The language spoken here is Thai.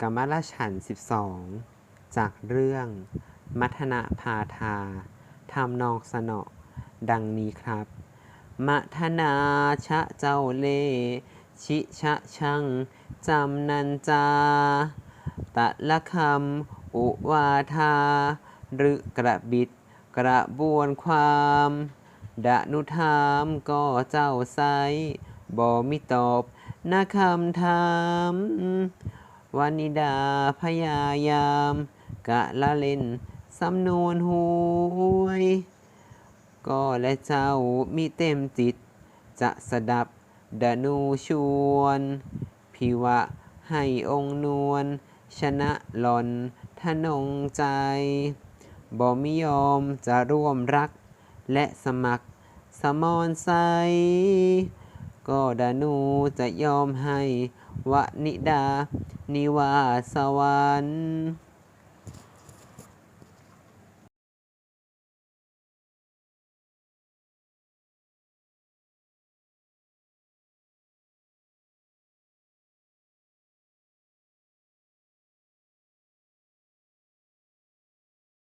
กมลฉันท์12จากเรื่อง มัทนาพาทาทำนองสนอดังนี้ครับ มัทนาชะเจ้าเล ชิชะชังจำนันจา ตะละคำอุวาทา หรือกระบิดกระบวนความดนุถามก็เจ้าไซบ่มิตอบนะคำถาม วานิดาพยายาม กะละเล่นสำนวนหวย ก็และเจ้ามีเต็มจิต จะสดับดนูชวน พิวะให้องนวลชนะหล่อนทนงใจ บ่มิยอมจะร่วมรัก และสมัครสมอนไซ ก็ดานูจะยอมให้วนิดา นิวาสวรรค์